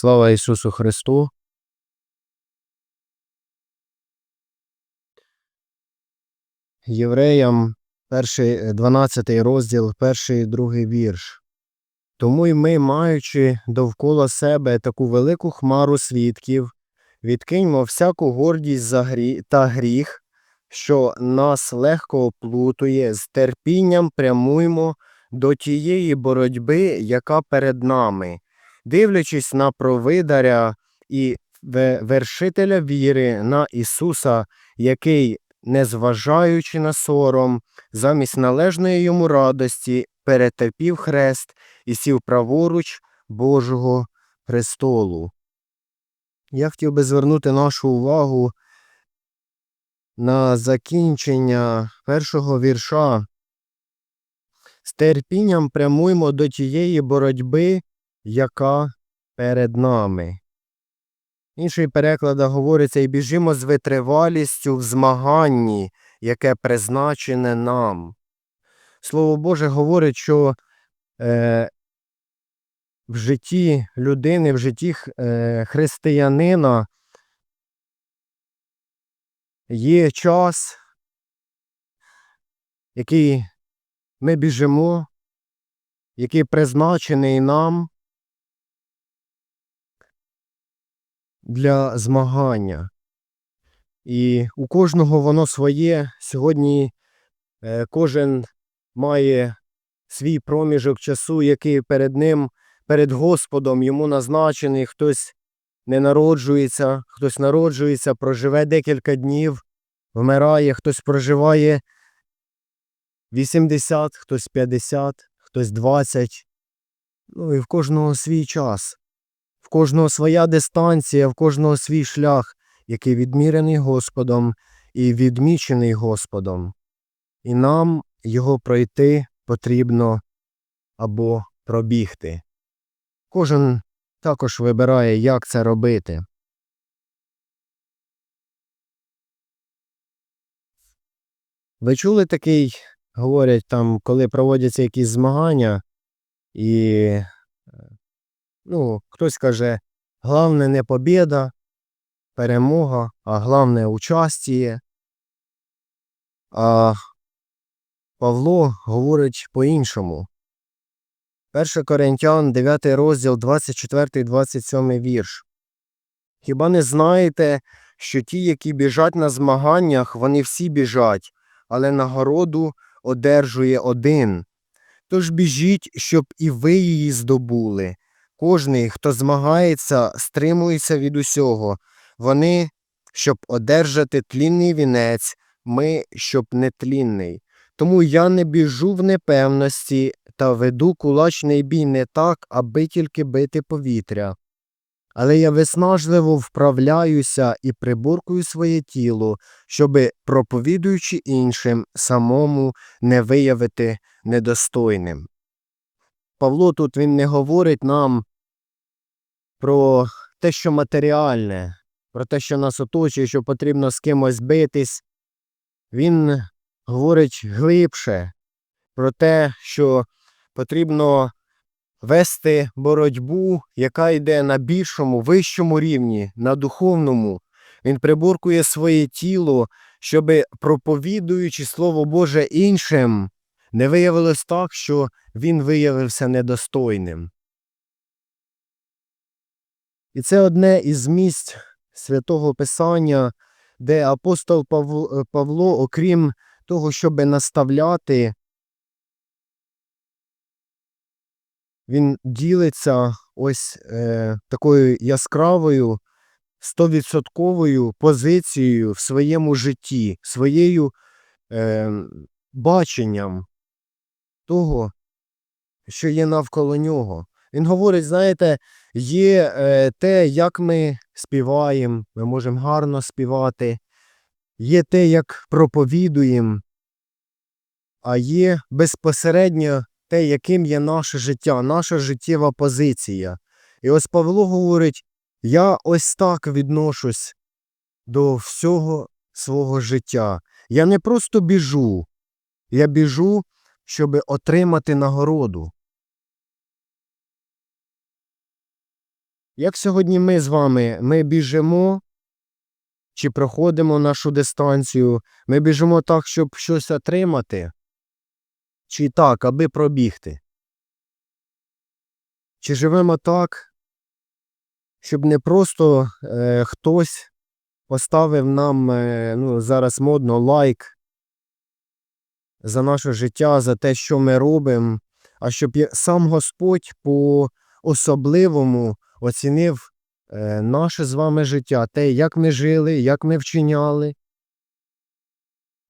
Слава Ісусу Христу! Євреям, перший, 12 розділ, перший і другий вірш. Тому й ми, маючи довкола себе таку велику хмару свідків, відкиньмо всяку гордість за грі... та гріх, що нас легко оплутує, з терпінням прямуємо до тієї боротьби, яка перед нами, дивлячись на провидаря і вершителя віри на Ісуса, який, незважаючи на сором, замість належної йому радості, перетерпів хрест і сів праворуч Божого престолу. Я хотів би звернути нашу увагу на закінчення першого вірша. З терпінням прямуємо до тієї боротьби, яка перед нами. Інший переклад говориться і біжимо з витривалістю в змаганні, яке призначене нам. Слово Боже говорить, що е, в житті людини, в житті е, християнина є час, який ми біжимо, який призначений нам для змагання. І у кожного воно своє. Сьогодні е, кожен має свій проміжок часу, який перед ним, перед Господом йому назначений. Хтось не народжується, хтось народжується, проживе декілька днів, вмирає, хтось проживає 80, хтось 50, хтось 20. Ну і в кожного свій час, кожного своя дистанція, в кожного свій шлях, який відмірений Господом і відмічений Господом. І нам його пройти потрібно або пробігти. Кожен також вибирає, як це робити. Ви чули такий, говорять там, коли проводяться якісь змагання, і е, ну, хтось каже, головне не побіда, перемога, а головне участіє. А Павло говорить по-іншому. 1 Коринтян, 9 розділ, 24, 27 вірш. Хіба не знаєте, що ті, які біжать на змаганнях, вони всі біжать, але нагороду одержує один. Тож біжіть, щоб і ви її здобули. Кожний, хто змагається, стримується від усього. Вони, щоб одержати тлінний вінець, ми, щоб нетлінний. Тому я не біжу в непевності та веду кулачний бій не так, аби тільки бити повітря. Але я виснажливо вправляюся і приборкую своє тіло, щоби, проповідуючи іншим, самому не виявити недостойним. Павло тут він не говорить нам про те, що матеріальне, про те, що нас оточує, що потрібно з кимось битись. Він говорить глибше про те, що потрібно вести боротьбу, яка йде на більшому, вищому рівні, на духовному. Він приборкує своє тіло, щоб, проповідуючи Слово Боже іншим, не виявилось так, що він виявився недостойним. І це одне із місць святого Писання, де апостол Павло, Павло окрім того, щоб наставляти, він ділиться ось е, такою яскравою, стовідсотковою позицією в своєму житті, своєю е, баченням того, що є навколо нього. Він говорить, знаєте, є е, те, як ми співаємо, ми можемо гарно співати, є те, як проповідуємо, а є безпосередньо те, яким є наше життя, наша життєва позиція. І ось Павло говорить: я ось так відношусь до всього свого життя. Я не просто біжу, я біжу, щоб отримати нагороду. Як сьогодні ми з вами, ми біжимо чи проходимо нашу дистанцію, ми біжимо так, щоб щось отримати, чи так, аби пробігти? Чи живемо так, щоб не просто е, хтось поставив нам е, ну, зараз модно лайк за наше життя, за те, що ми робимо, а щоб сам Господь по особливому оцінив е, наше з вами життя, те, як ми жили, як ми вчиняли.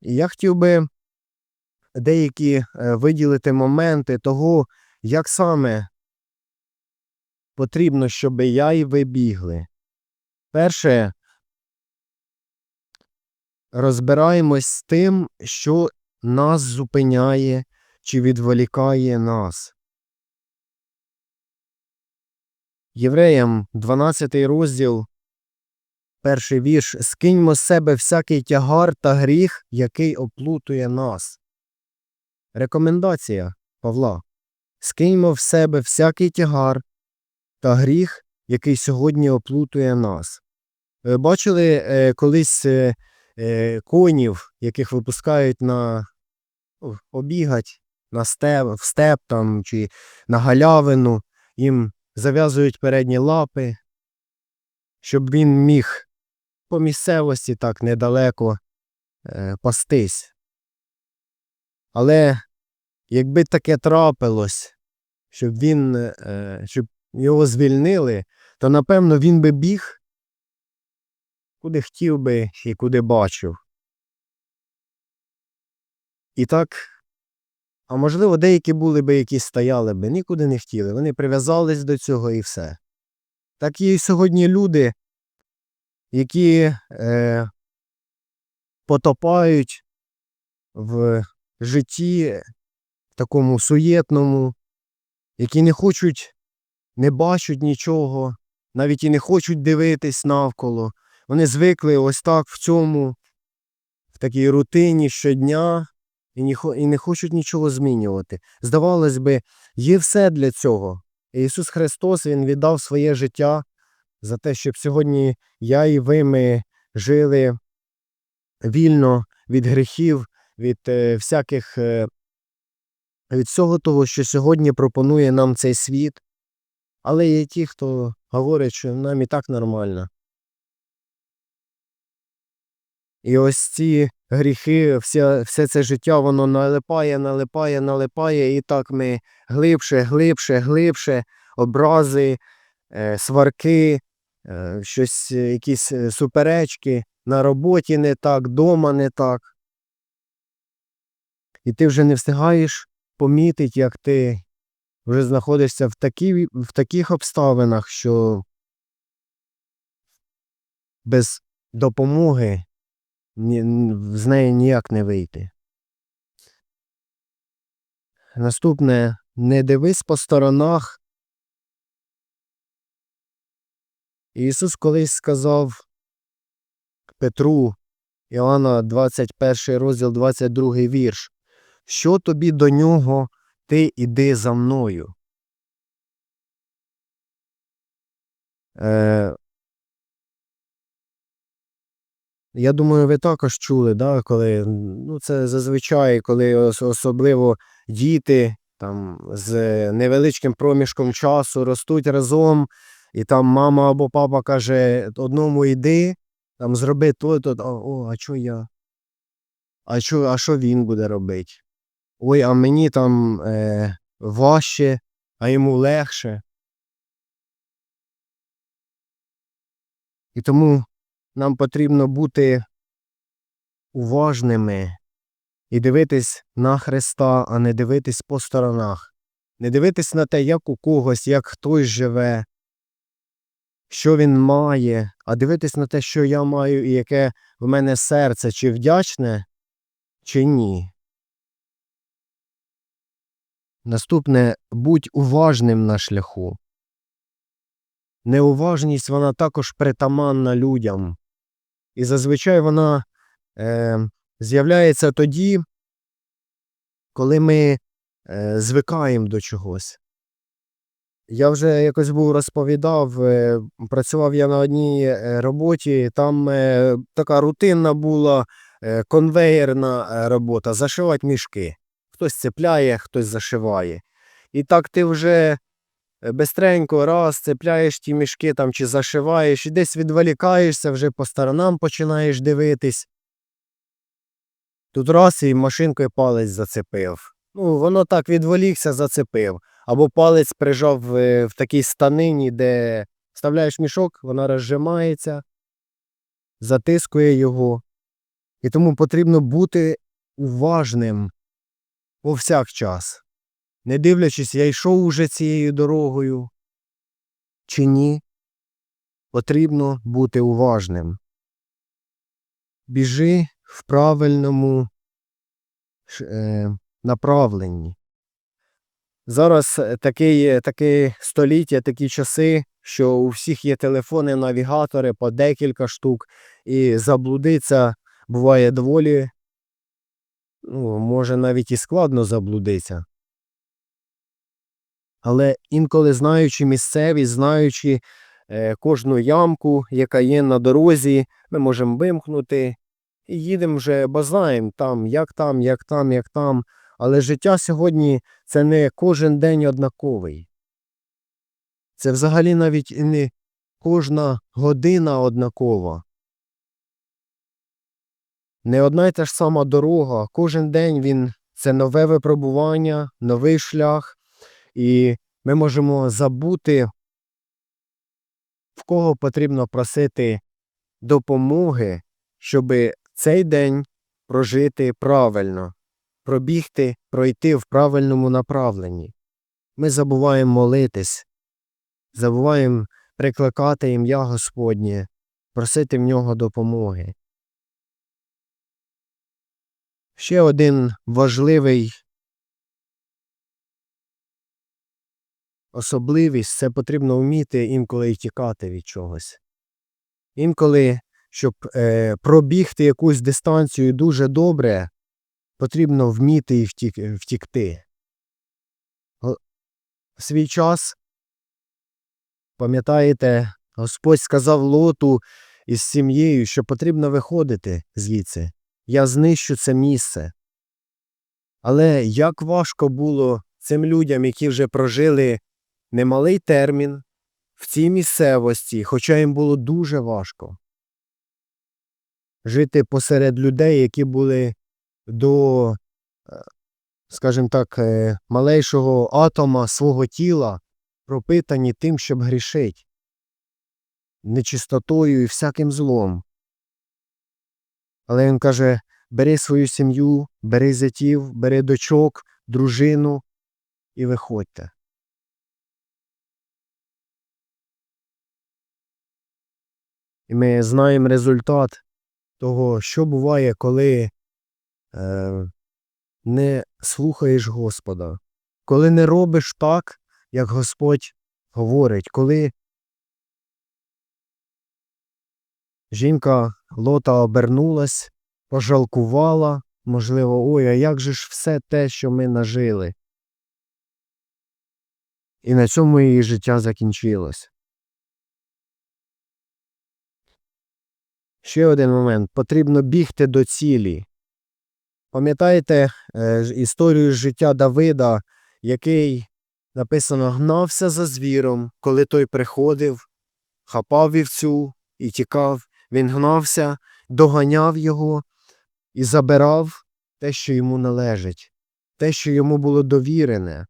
І я хотів би деякі е, виділити моменти того, як саме потрібно, щоб я і ви бігли. Перше, розбираємось з тим, що нас зупиняє чи відволікає нас. Євреям 12 розділ, перший вірш. Скиньмо з себе всякий тягар та гріх, який оплутує нас. Рекомендація Павла. Скиньмо в себе всякий тягар та гріх, який сьогодні оплутує нас. Бачили е, колись е, е, конів, яких випускають на обігать на степ, в степ там, чи на галявину, їм зав'язують передні лапи, щоб він міг по місцевості так недалеко е, пастись. Але якби таке трапилось, щоб він, е, щоб його звільнили, то напевно він би біг, куди хотів би і куди бачив. І так, а можливо, деякі були би, які стояли би, нікуди не хотіли. Вони прив'язались до цього і все. Так є і сьогодні люди, які е, потопають в житті такому суєтному, які не хочуть, не бачать нічого, навіть і не хочуть дивитись навколо. Вони звикли ось так в цьому, в такій рутині щодня і не, хочуть нічого змінювати. Здавалось би, є все для цього. Ісус Христос Він віддав своє життя за те, щоб сьогодні я і ви ми жили вільно від гріхів, від е, всяких е, від всього того, що сьогодні пропонує нам цей світ. Але є ті, хто говорить, що нам і так нормально. І ось ці гріхи, все, все це життя, воно налипає, налипає, налипає, і так ми глибше, глибше, глибше, образи, е, сварки, е, щось, е, якісь суперечки, на роботі не так, дома не так. І ти вже не встигаєш помітити, як ти вже знаходишся в, такій, в таких обставинах, що без допомоги ні, з неї ніяк не вийти. Наступне не дивись по сторонах. Ісус колись сказав Петру, Іоанна 21 розділ 22 вірш. Що тобі до нього, ти іди за мною. Е, Я думаю, ви також чули, да, коли ну, це зазвичай, коли ос- особливо діти там з невеличким проміжком часу ростуть разом, і там мама або папа каже одному йди, там зроби то, то, о, а що я? А що, а він буде робити? Ой, а мені там е, важче, а йому легше. І тому нам потрібно бути уважними і дивитись на Христа, а не дивитись по сторонах. Не дивитись на те, як у когось, як хтось живе, що він має, а дивитись на те, що я маю і яке в мене серце, чи вдячне, чи ні. Наступне будь уважним на шляху. Неуважність вона також притаманна людям. І зазвичай вона е, з'являється тоді, коли ми е, звикаємо до чогось. Я вже якось був розповідав, е, працював я на одній е, роботі, там е, така рутинна була е, конвеєрна е, робота, зашивати мішки. Хтось цепляє, хтось зашиває. І так ти вже бистренько раз цепляєш ті мішки там чи зашиваєш, і десь відволікаєшся, вже по сторонам починаєш дивитись. Тут раз і машинкою палець зацепив. Ну, воно так відволікся, зацепив. Або палець прижав е, в такій станині, де вставляєш мішок, вона розжимається, затискує його. І тому потрібно бути уважним повсякчас. Не дивлячись, я йшов уже цією дорогою чи ні, потрібно бути уважним. Біжи в правильному е, направленні. Зараз е, таке століття, такі часи, що у всіх є телефони, навігатори по декілька штук, і заблудиться буває доволі, ну, може навіть і складно заблудитися. Але інколи знаючи місцевість, знаючи е, кожну ямку, яка є на дорозі, ми можемо вимкнути і їдемо вже, бо знаємо там, як там, як там, як там. Але життя сьогодні це не кожен день однаковий. Це взагалі навіть не кожна година однакова. Не одна й та ж сама дорога. Кожен день він це нове випробування, новий шлях, і ми можемо забути, в кого потрібно просити допомоги, щоб цей день прожити правильно пробігти, пройти в правильному направленні. Ми забуваємо молитись, забуваємо прикликати ім'я Господнє, просити в нього допомоги. Ще один важливий особливість це потрібно вміти інколи й тікати від чогось. Інколи, щоб е, пробігти якусь дистанцію дуже добре, потрібно вміти і втік, втікти. В свій час, пам'ятаєте, Господь сказав Лоту із сім'єю, що потрібно виходити звідси. Я знищу це місце. Але як важко було цим людям, які вже прожили немалий термін в цій місцевості, хоча їм було дуже важко жити посеред людей, які були до, е, скажімо так, е, малейшого атома свого тіла пропитані тим, щоб грішить, нечистотою і всяким злом. Але він каже: бери свою сім'ю, бери зятів, бери дочок, дружину і виходьте. І ми знаємо результат того, що буває, коли е, не слухаєш Господа, коли не робиш так, як Господь говорить, коли жінка Лота обернулась, пожалкувала, можливо, ой, а як же ж все те, що ми нажили? І на цьому її життя закінчилось. Ще один момент. Потрібно бігти до цілі. Пам'ятаєте е, історію життя Давида, який написано гнався за звіром, коли той приходив, хапав вівцю і тікав. Він гнався, доганяв його і забирав те, що йому належить, те, що йому було довірене.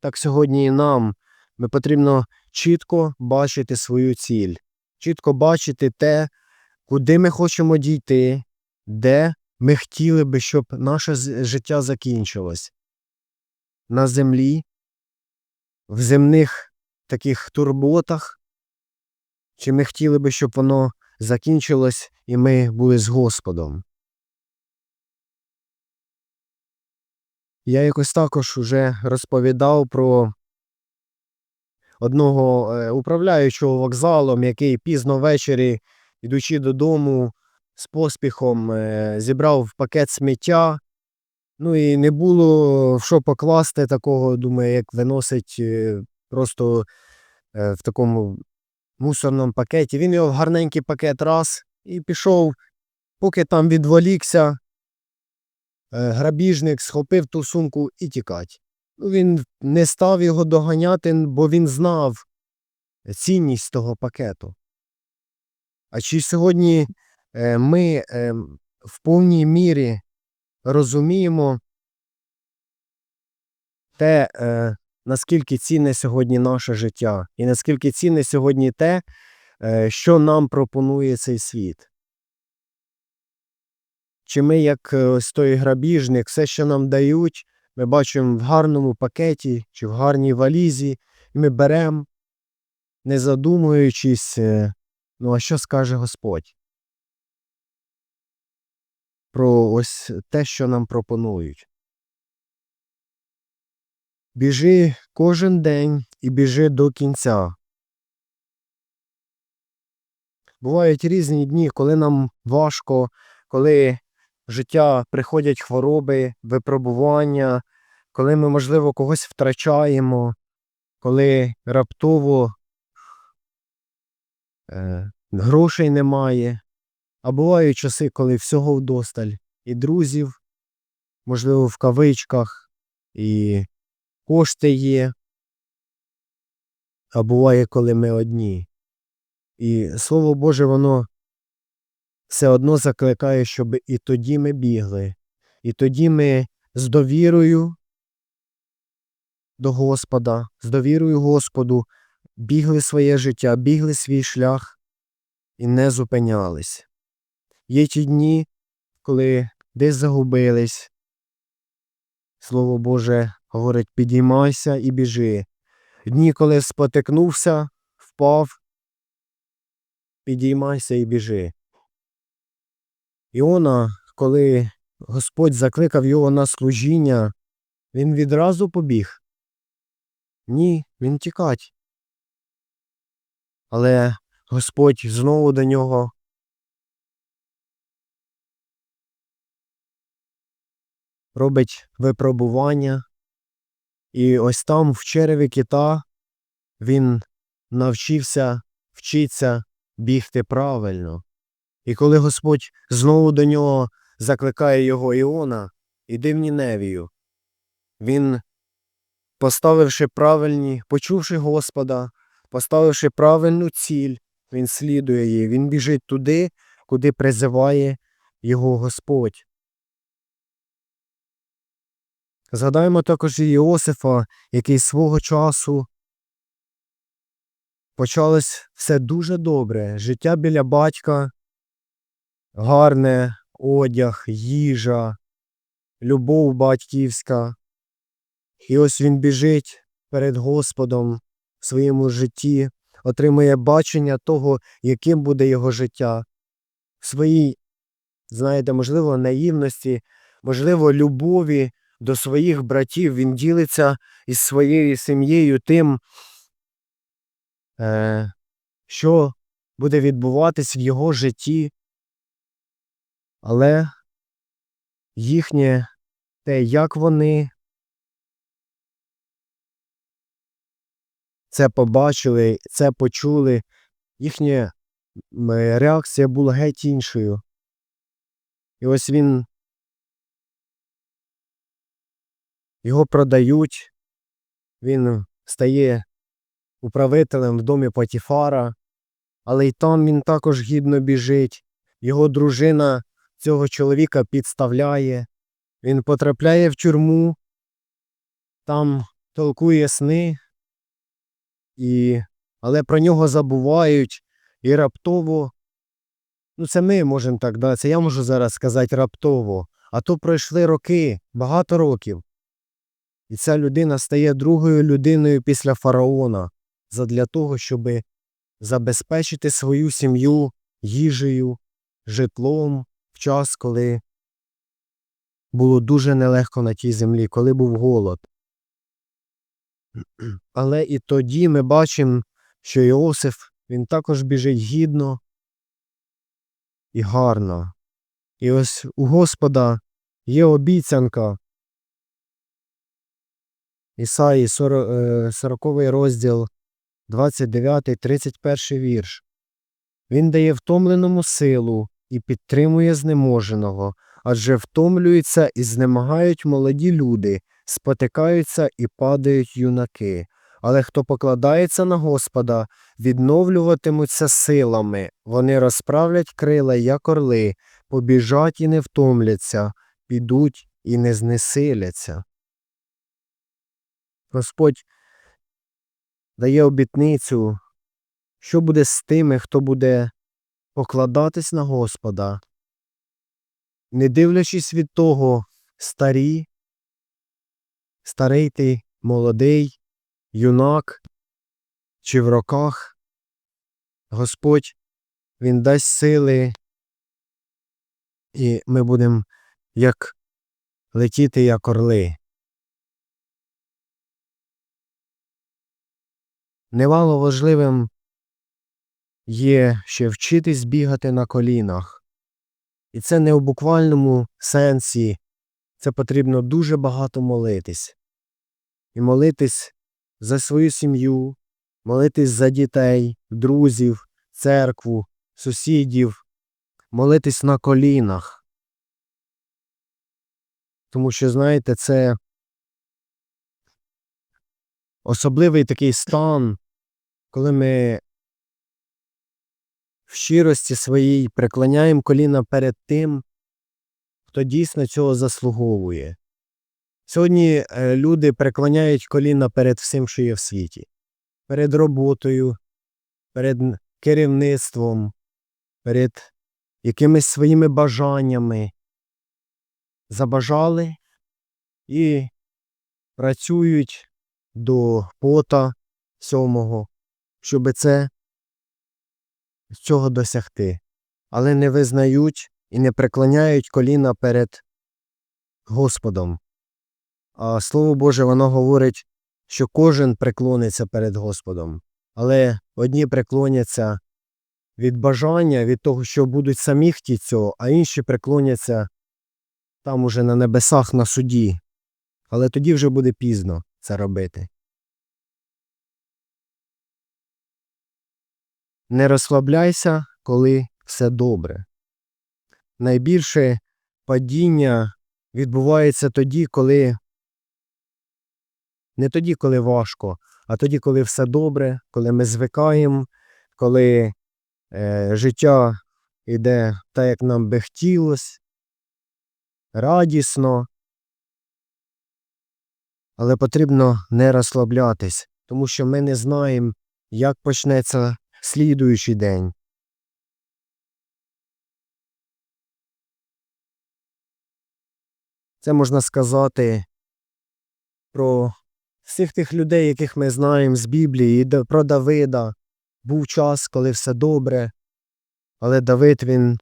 Так сьогодні і нам ми потрібно чітко бачити свою ціль, чітко бачити те, куди ми хочемо дійти, де ми хотіли би, щоб наше життя закінчилось. На землі, в земних таких турботах, чи ми хотіли би, щоб воно закінчилось і ми були з Господом. Я якось також уже розповідав про одного е, управляючого вокзалом, який пізно ввечері, ідучи додому з поспіхом, е, зібрав пакет сміття Ну і не було в що покласти такого, думаю, як виносить е, просто е, в такому мусорному пакеті. Він його в гарненький пакет раз і пішов, поки там відволікся, е, грабіжник схопив ту сумку і тікать. Ну, він не став його доганяти, бо він знав цінність того пакету. А чи сьогодні е, ми е, в повній мірі розуміємо те, е, наскільки цінне сьогодні наше життя, і наскільки цінне сьогодні те, що нам пропонує цей світ. Чи ми, як ось той грабіжник, все, що нам дають, ми бачимо в гарному пакеті чи в гарній валізі, і ми беремо, не задумуючись, е, ну а що скаже Господь? Про ось те, що нам пропонують. Біжи кожен день і біжи до кінця. Бувають різні дні, коли нам важко, коли життя приходять хвороби, випробування, коли ми, можливо, когось втрачаємо, коли раптово е, грошей немає. А бувають часи, коли всього вдосталь, і друзів, можливо, в кавичках, і кошти є. А буває, коли ми одні. І Слово Боже, воно все одно закликає, щоб і тоді ми бігли, і тоді ми з довірою до Господа, з довірою Господу бігли своє життя, бігли свій шлях і не зупинялись. Є ті дні, коли десь загубились. Слово Боже говорить, підіймайся і біжи. Дні, коли спотикнувся, впав, підіймайся і біжи. Іона, коли Господь закликав його на служіння, він відразу побіг. Ні, він тікать. Але Господь знову до нього робить випробування. І ось там, в череві кита, він навчився вчиться бігти правильно. І коли Господь знову до нього закликає його Іона, іди в Ніневію, він, поставивши правильні, почувши Господа, поставивши правильну ціль, він слідує їй, він біжить туди, куди призиває його Господь. Згадаємо також і Іосифа, який свого часу почалось все дуже добре. Життя біля батька, гарне одяг, їжа, любов батьківська. І ось він біжить перед Господом в своєму житті, отримує бачення того, яким буде його життя. В своїй, знаєте, можливо, наївності, можливо, любові до своїх братів, він ділиться із своєю сім'єю тим, е, що буде відбуватись в його житті, але їхнє те, як вони це побачили, це почули, їхня реакція була геть іншою. І ось він його продають, він стає управителем в домі Патіфара, але й там він також гідно біжить. Його дружина цього чоловіка підставляє, він потрапляє в тюрму, там толкує сни, і... але про нього забувають. І раптово. Ну, це ми можемо так, да, це я можу зараз сказати раптово, а то пройшли роки, багато років. І ця людина стає другою людиною після фараона задля того, щоб забезпечити свою сім'ю їжею, житлом в час, коли було дуже нелегко на тій землі, коли був голод. Але і тоді ми бачимо, що Іосиф він також біжить гідно і гарно. І ось у Господа є обіцянка Ісаї 40, е, 40 розділ, 29, 31 вірш. Він дає втомленому силу і підтримує знеможеного, адже втомлюються і знемагають молоді люди, спотикаються і падають юнаки. Але хто покладається на Господа, відновлюватимуться силами, вони розправлять крила, як орли, побіжать і не втомляться, підуть і не знесиляться. Господь дає обітницю, що буде з тими, хто буде покладатись на Господа, не дивлячись від того, старі, старий ти, молодий, юнак чи в роках, Господь Він дасть сили, і ми будемо як летіти, як орли. Немало важливим є ще вчитись бігати на колінах. І це не у буквальному сенсі, це потрібно дуже багато молитись. І молитись за свою сім'ю, молитись за дітей, друзів, церкву, сусідів, молитись на колінах. Тому що, знаєте, це особливий такий стан, коли ми в щирості своїй преклоняємо коліна перед тим, хто дійсно цього заслуговує. Сьогодні е, люди преклоняють коліна перед всім, що є в світі, перед роботою, перед керівництвом, перед якимись своїми бажаннями. Забажали і працюють до пота сьомого, щоб це цього досягти, але не визнають і не преклоняють коліна перед Господом. А Слово Боже, воно говорить, що кожен преклониться перед Господом, але одні преклоняться від бажання, від того, що будуть самі хотіти цього, а інші преклоняться там уже на небесах на суді. Але тоді вже буде пізно це робити. Не розслабляйся, коли все добре. Найбільше падіння відбувається тоді, коли не тоді, коли важко, а тоді, коли все добре, коли ми звикаємо, коли е, життя йде так, як нам би хотілося, радісно. Але потрібно не розслаблятись, тому що ми не знаємо, як почнеться слідуючий день. Це можна сказати про всіх тих людей, яких ми знаємо з Біблії, про Давида. Був час, коли все добре, але Давид він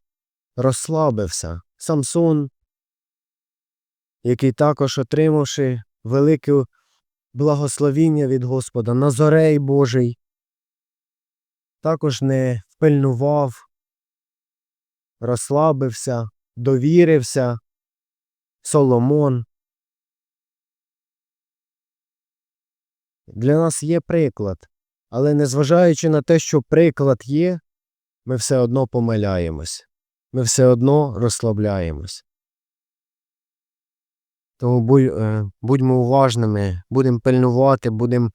розслабився. Самсон, який також отримавши велике благословіння від Господа, Назорей Божий, також не впильнував, розслабився, довірився. Соломон. Для нас є приклад, але незважаючи на те, що приклад є, ми все одно помиляємось, ми все одно розслабляємось. Тому е, будьмо уважними, будемо пильнувати, будемо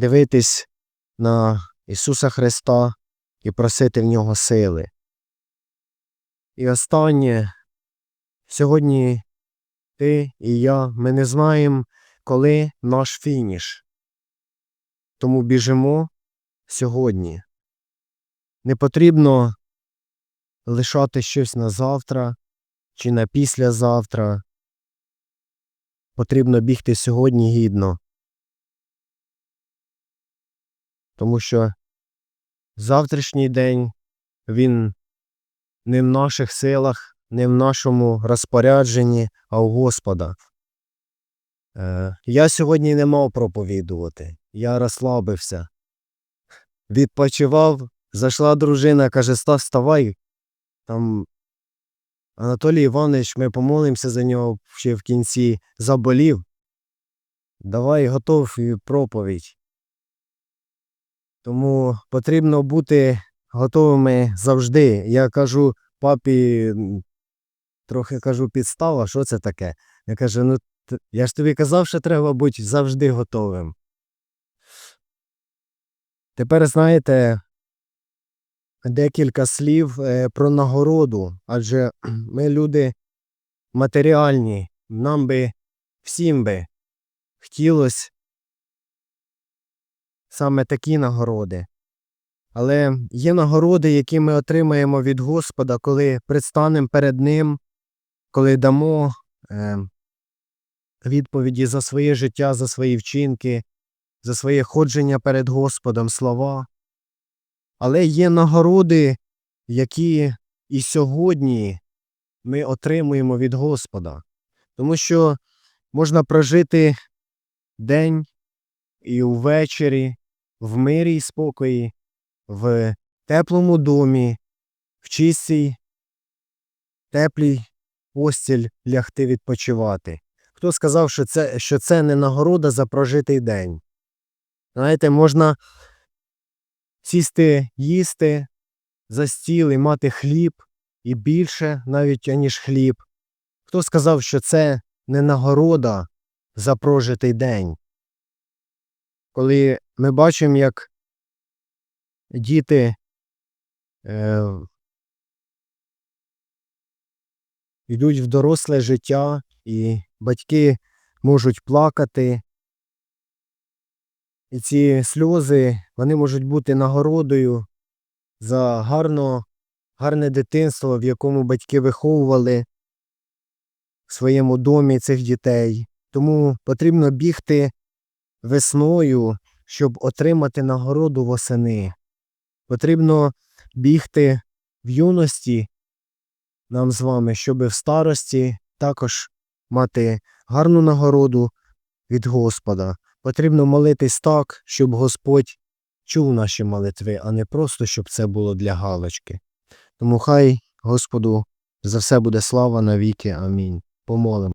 дивитись на Ісуса Христа і просити в нього сили. І останнє, сьогодні ти і я, ми не знаємо, коли наш фініш. Тому біжимо сьогодні. Не потрібно лишати щось на завтра чи на післязавтра. Потрібно бігти сьогодні гідно. Тому що завтрашній день він не в наших силах, не в нашому розпорядженні, а у Господа. Е, я сьогодні не мав проповідувати. Я розслабився. Відпочивав, зайшла дружина, каже, Стас, вставай. Там Анатолій Іванович, ми помолимося за нього ще в кінці заболів. Давай готов проповідь. Тому потрібно бути готовими завжди. Я кажу папі, трохи кажу, підстава, що це таке? Я кажу, ну я ж тобі казав, що треба бути завжди готовим. Тепер знаєте декілька слів е, про нагороду, адже ми люди матеріальні, нам би всім би хотілося саме такі нагороди. Але є нагороди, які ми отримаємо від Господа, коли предстанемо перед Ним, коли дамо е, відповіді за своє життя, за свої вчинки, за своє ходження перед Господом слова. Але є нагороди, які і сьогодні ми отримуємо від Господа. Тому що можна прожити день і увечері в мирі і спокої, в теплому домі, в чистій, теплій постіль лягти відпочивати. Хто сказав, що це, що це не нагорода за прожитий день? Знаєте, можна сісти їсти за стіл і мати хліб, і більше навіть аніж хліб. Хто сказав, що це не нагорода за прожитий день? Коли ми бачимо, як діти е, йдуть в доросле життя, і батьки можуть плакати, і ці сльози вони можуть бути нагородою за гарно, гарне дитинство, в якому батьки виховували в своєму домі цих дітей. Тому потрібно бігти весною, щоб отримати нагороду восени. Потрібно бігти в юності нам з вами, щоб в старості також мати гарну нагороду від Господа. Потрібно молитись так, щоб Господь чув наші молитви, а не просто, щоб це було для галочки. Тому хай Господу за все буде слава навіки. Амінь. Помолимо.